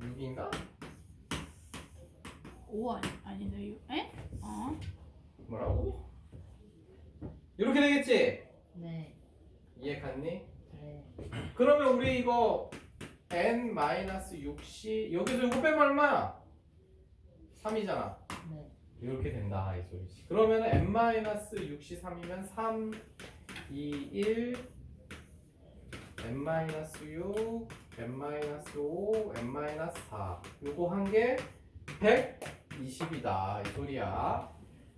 6인가? 5 아니, 아닌데 이거 에? 어? 뭐라고? 이렇게 되겠지? 네. 이해 갔니? 네. 그러면 우리 이거 n-6시 여기서 이거 빼면 얼마야? 3이잖아 네. 이렇게 된다 이 소리지 그러면 n-6시 3이면 3, 2, 1 n-6 n-5 n-4 요거 한 개 120이다 이 소리야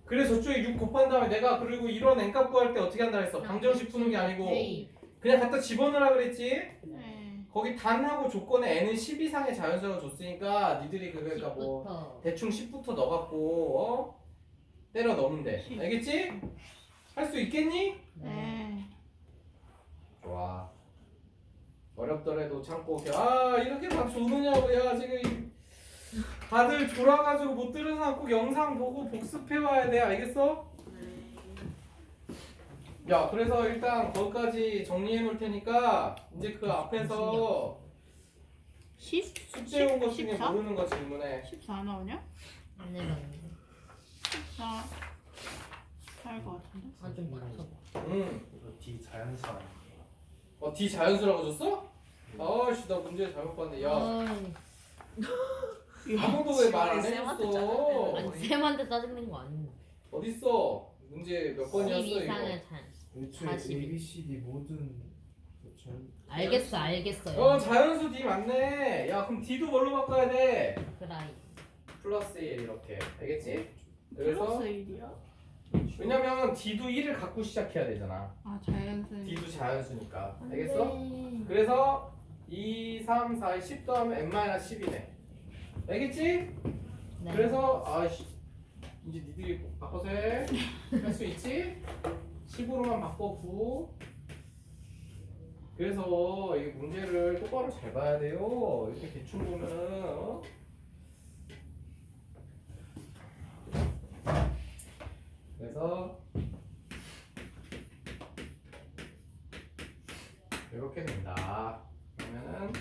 그래서 저쪽에 6 곱한 다음에 내가 그리고 이런 n값 구할 때 어떻게 한다 했어 방정식 푸는 게 아니고 네. 그냥 갖다 집어넣으라 그랬지 네. 거기 단하고 조건에 n은 10 이상의 자연수가 줬으니까 니들이 그러니까 뭐 10부터 대충 10부터 넣어갖고 어? 때려 넣으면 돼 십. 알겠지? 할 수 있겠니? 네. 네. 좋아 어렵더라도 참고 이렇게 아 이렇게 다 좋으냐고 야 지금 이- 다들 졸아가지고 못 들은 사람 꼭 영상 보고 복습해 와야 돼 알겠어? 야 그래서 일단 거기까지 정리해 놓을 테니까 이제 그 앞에서 10? 숙제 온 것 중에 14? 모르는 거 질문해 14 나오냐? 안 내봤는데. 14 할것 같은데? 아좀 맞춰. 응. 이거 D 자연수 아니에요? 어, D 자연수라고 줬어? 아씨 나 문제 잘못 봤네 야 어이, 아무도 왜 말안 쌤한테 해줬어 아니 쌤한테 짜증낸 거 아닌데. 어딨어 문제 몇 번이었어 10 이거 이상의 잔. 애초에 40. A, B, C, D 모든 전 알겠어 알겠어요. 어 자연수 D 맞네 야 그럼 D도 뭘로 바꿔야 돼? 그라이. 플러스 1 이렇게 알겠지? 그래서 플러스 1이야? 왜냐면 D도 1을 갖고 시작해야 되잖아 아 자연스러운 D도 자연수니까 알겠어? 네. 그래서 2, 3, 4, 10 더하면 n-10이네 알겠지? 네. 그래서 아씨 이제 니들이 바꿔서 해. 할 수 있지? 10으로만 바꿔고 그래서 이 문제를 똑바로 잘 봐야 돼요. 이렇게 대충 보면은 어? 그래서 이렇게 된다. 그러면은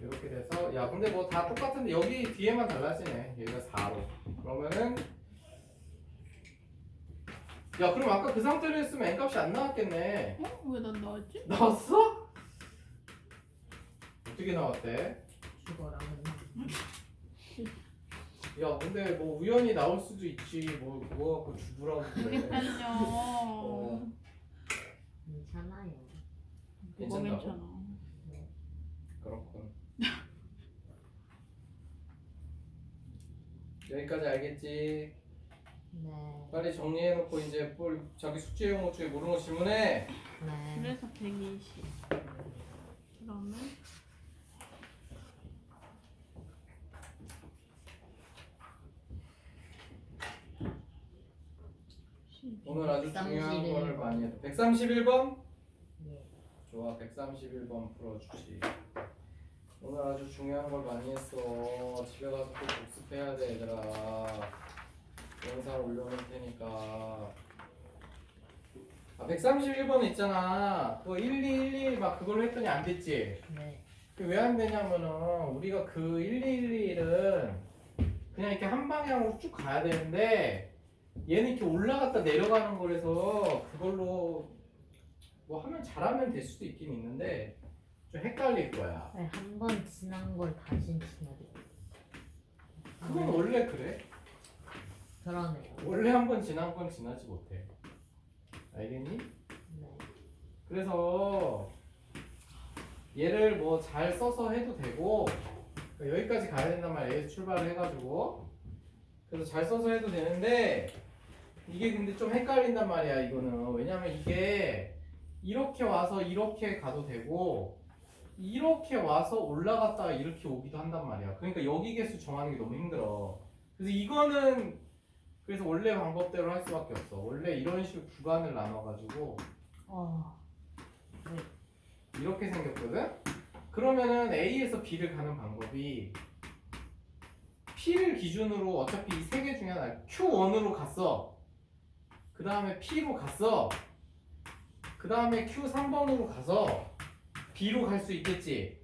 이렇게 돼서 야 근데 뭐 다 똑같은데 여기 뒤에만 달라지네 여기가 4로 그러면은 야 그럼 아까 그 상태로 했으면 n값이 안 나왔겠네 어? 왜 난 나왔지? 나왔어? 어떻게 나왔대? 죽어라. 야 근데 뭐 우연히 나올 수도 있지 뭐 그거 갖고 죽으라고 그래 그러니까요 어. 괜찮아요. 뭐가 괜찮다고? 괜찮아 그렇군 여기까지 알겠지? 네. 빨리 정리해놓고 이제 뭘 자기 숙제 용어 중에 모르는 거 질문해 네. 그래서 120 그러면 오늘 아주 중요한 131 거를 많이 했다 131번? 예. 좋아 131번 풀어주지. 오늘 아주 중요한 걸 많이 했어. 집에 가서 꼭 복습해야 돼 얘들아. 영상 올려놓을 테니까. 아 131번 있잖아. 그거 1211막 그걸로 했더니 안 됐지? 네. 왜 안 되냐면은 우리가 그 1211은 그냥 이렇게 한 방향으로 쭉 가야 되는데 얘는 이렇게 올라갔다 내려가는 거라서 그걸로 뭐 하면 잘하면 될 수도 있긴 있는데 좀 헷갈릴 거야. 한 번 지난 걸 다시 지나야 돼. 그건 원래 그래. 그러네요. 원래 한 번 지난 건 지나지 못해. 알겠니? 네. 그래서 얘를 뭐 잘 써서 해도 되고 그러니까 여기까지 가야 된단 말이야. 여기서 출발을 해가지고 그래서 잘 써서 해도 되는데 이게 근데 좀 헷갈린단 말이야. 이거는 왜냐면 이게 이렇게 와서 이렇게 가도 되고 이렇게 와서 올라갔다가 이렇게 오기도 한단 말이야. 그러니까 여기 개수 정하는 게 너무 힘들어. 그래서 이거는 그래서 원래 방법대로 할 수밖에 없어. 원래 이런 식으로 구간을 나눠가지고 어. 이렇게 생겼거든? 그러면은 A에서 B를 가는 방법이 P를 기준으로 어차피 이 세 개 중에 하나 Q1으로 갔어. 그 다음에 P로 갔어. 그 다음에 Q3번으로 가서 B로 갈 수 있겠지.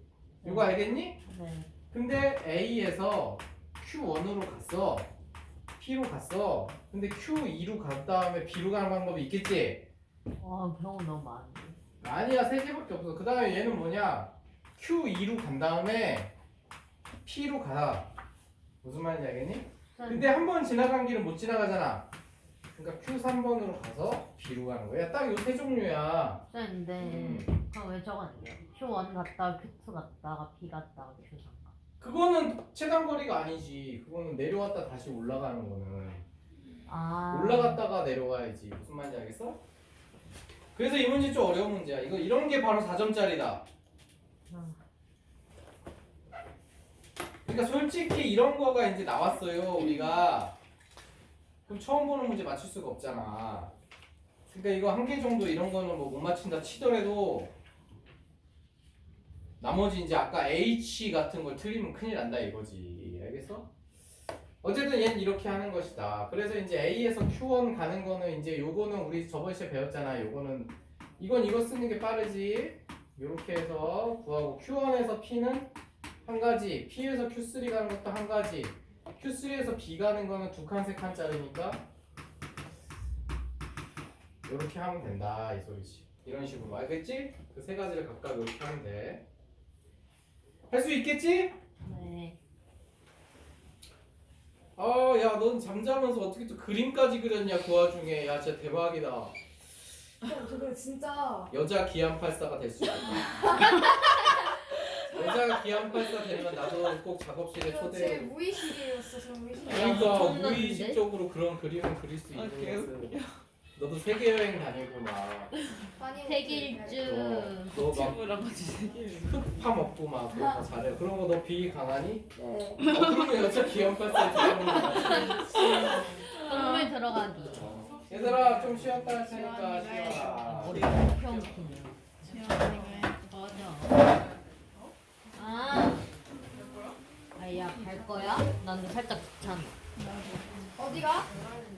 이거 알겠니? 네. 근데 A에서 Q1으로 갔어. P로 갔어. 근데 Q2로 간 다음에 B로 가는 방법이 있겠지? 와 병원 너무 많은데. 아니야, 세 개밖에 없어. 그 다음에 얘는 뭐냐? Q2로 간 다음에 P로 가. 무슨 말인지 알겠니? 근데 한 번 지나간 길은 못 지나가잖아. 그러니까 Q3번으로 가서 B로 가는 거야. 딱 요 세 종류야. 쌤인데 음. 그럼 왜 적었는데요? Q1 갔다가 Q2 갔다가 B 갔다가 Q3 가. 그거는 최단 거리가 아니지. 그거는 내려왔다 다시 올라가는 거는. 아. 올라갔다가 내려와야지. 무슨 말인지 알겠어? 그래서 이 문제 좀 어려운 문제야. 이거 이런 게 바로 4점짜리다. 음. 그러니까 솔직히 이런 거가 이제 나왔어요. 우리가 그럼 처음 보는 문제 맞출 수가 없잖아. 그러니까 이거 한 개 정도 이런 거는 뭐 못 맞춘다 치더라도 나머지 이제 아까 H 같은 걸 틀리면 큰일 난다 이거지. 알겠어? 어쨌든 얘는 이렇게 하는 것이다. 그래서 이제 A에서 Q1 가는 거는 이제 요거는 우리 저번 시간에 배웠잖아. 요거는 이건 이거 쓰는 게 빠르지. 요렇게 해서 구하고 Q1에서 P는 한 가지, P에서 Q3 가는 것도 한 가지, Q3에서 B 가는 거는 두 칸, 세 칸짜리니까 이렇게 하면 된다 이 소리지. 이런 식으로 알겠지? 그 세 가지를 각각 이렇게 하면 돼. 할 수 있겠지? 네. 아, 야, 넌 잠자면서 어떻게 또 그림까지 그렸냐 그 와중에, 야, 진짜 대박이다. 형, 저 근데 진짜 여자 기안 팔사가 될 수 있다. 여자 기안팔사 되면 나도 꼭 작업실에 제 초대해. 무의식이었어, 저 무의식. 그러니까 엄청난데? 무의식적으로 그런 그림을 그릴 수 아, 있는 것을 너도 세계 여행 다니고 막 많이 세길주. 너막 친구랑 같이 세계 파 먹고 막 그거 다 잘해. 그런 거 너 비위 강하니? 네. 어, 그러면 여자 기안팔사에 들어오는 거야. 동물 들어가기. 얘들아 좀 쉬었다 할 테니까 쉬어라. 머리 평. 지원이가 갈 거야? 난 근데 살짝 귀찮아. 어디가?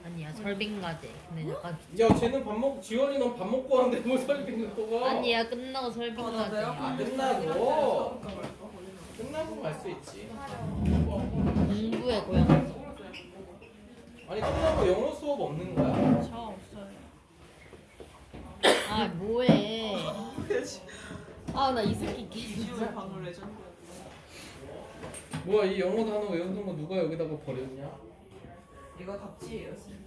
아니야 설빙 가재. 근데 약간 야 쟤는 밥 먹, 지원이 넌 밥 먹고 하는데 뭐 설빙을 또 가? 아니야 끝나고 설빙 가재. 아 끝나고 끝나고 갈 수 있지. 공부에 고향. 아니 끝나고 영어 수업 없는 거야? 저 없어요. 아 뭐해? 아 나 이 새끼 개. 방울 레전드. 뭐야 이 영어 단어 외우는 거 누가 여기다가 버렸냐? 이거 답지예요. 쌤.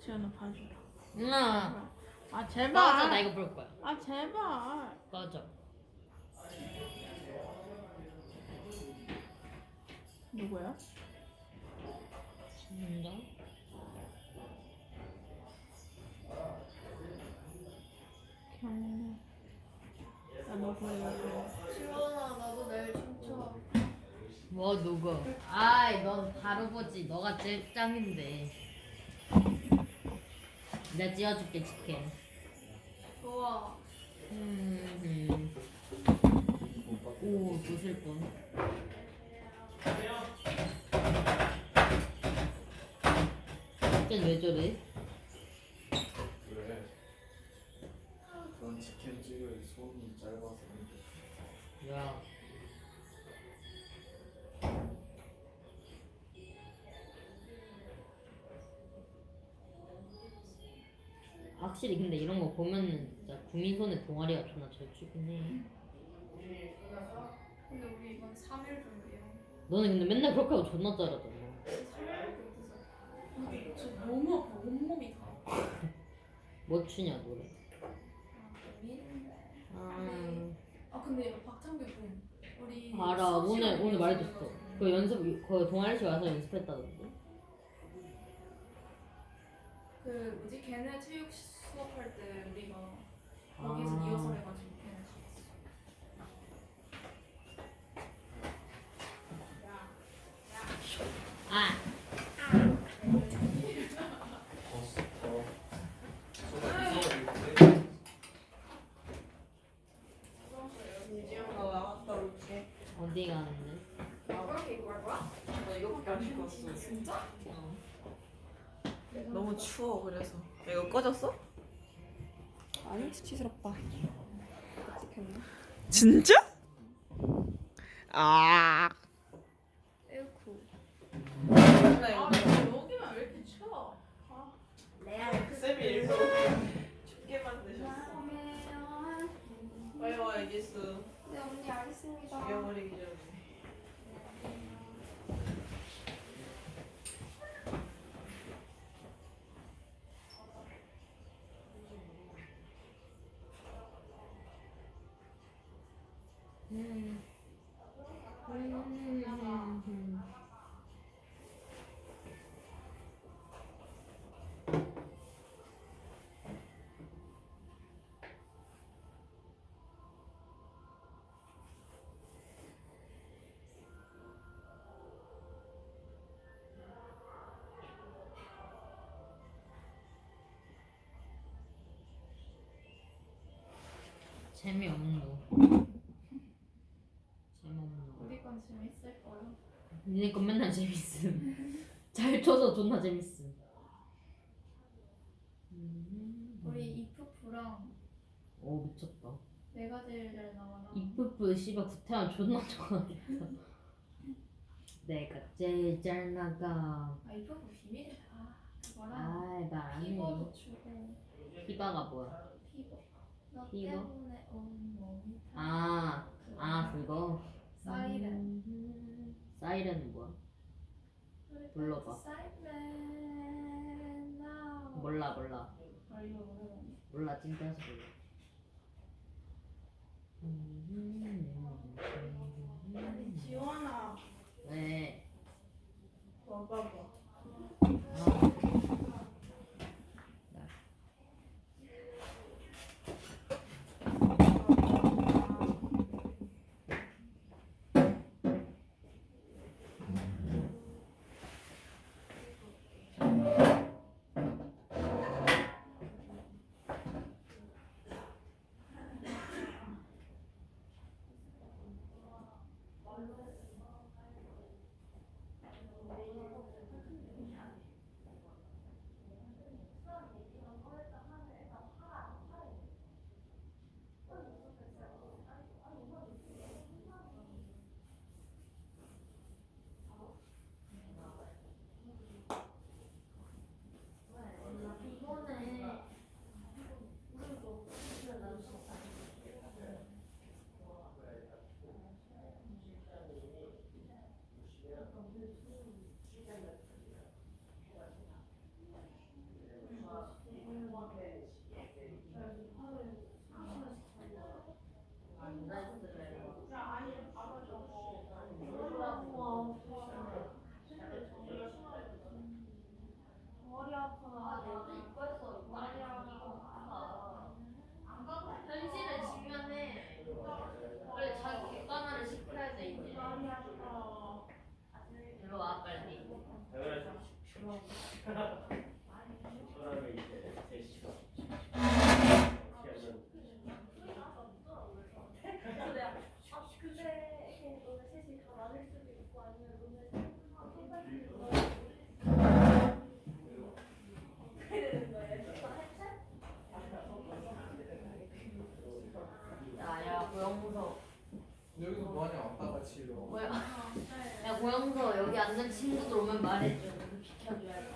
지원아 봐주라. 누나. 아 제발. 맞아 나 이거 볼 거야. 아 제발. 맞아. 누구야? 진짜? 나너 보여. 지원아, 나도 내일 춤춰. 뭐 누구? 아이 넌 바로 보지. 너가 제일 짱인데. 내가 찍어줄게 치킨. 좋아. 음. 오 보실 분. 치킨 왜 저래? 넌 치킨 찍을 손이 짧아서. 야. 확실히 근데 이런 거 보면은 진짜 국민손의 동아리가 존나 잘 추긴 해. 근데 우리 이번 3일 준비해요. 너는 근데 맨날 그렇게 하고 존나 잘하잖아. 3일밖에 못해서. 근데 저 너무 아파, 온몸이 다. 뭐 추냐 노래? 아, 민? 아 아, 근데 이거 박창규 군. 우리 알아 수업 오늘 시간에 오늘 말해줬어. 그 연습 그 동아리실 와서 연습했다던데. 그 뭐지 걔네 체육 수업할 때 우리가 여기서 아. 이어서 해가지고 걔네 갔어. 아 나 나갔다 올게. 어디 가는데? 그렇게 입고 갈 거야? 나 이거밖에 안 입고 왔 어. 진짜? 어. 너무 추워 그래서 이거 꺼졌어? 아니 수치스럽다. 진짜? 아. 에이쿠. 나 이거 여기만 왜 이렇게 추워? 쌤이 일부러 춥게 만드셨어. 빨리 와 이제스 네 언니 알겠습니다. 죽여버리기 전에. 재미없는 거. 재미없는 거. 우리 건 재밌을 거요. 니네 건 맨날 재밌음. 잘 쳐서 존나 재밌음. 음. 우리 이프프랑 오 미쳤다. 내가 제일 잘 나와나. 이쁘프 씨발 구태환 존나 좋아하겠다. 내가 제일 잘 나가. 아 이프프 비밀이야. 그거랑 아이 말안 피버도 해. 주고 히바가 뭐야? 피버. 너 피버? 때문에 온 몸이 다. 아, 아 그거. 사이렌. 음, 사이렌은 뭐야? 불러봐. 사이렌 나우. 몰라 몰라 아 이거 모르겠네. 몰라 찐따서 몰라. 음, 아니 지원아 왜? 와봐봐. 아, 嗯好的 좀 비켜줘야 돼.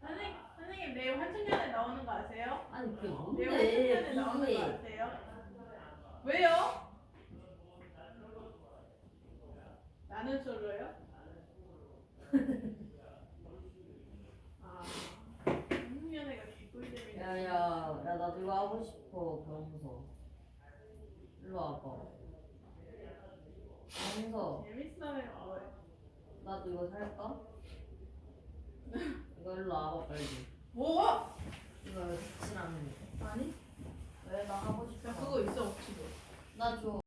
선생님 선생님 내일 환춘연에 나오는 거 아세요? 아니 그게 내일 뭔데? 환춘연에 나오는 거 이게 아세요? 왜요? 나는 솔로요? 야야 야 나도 이거 하고 싶어 병서 일로 와봐 병서 재밌어요. 나도 이거 살까? 이거 일로 와봐 빨리 뭐? 이거 여기 붙이라는 아니? 왜 나 하고 싶어 야 그거 있어 없지도. 나줘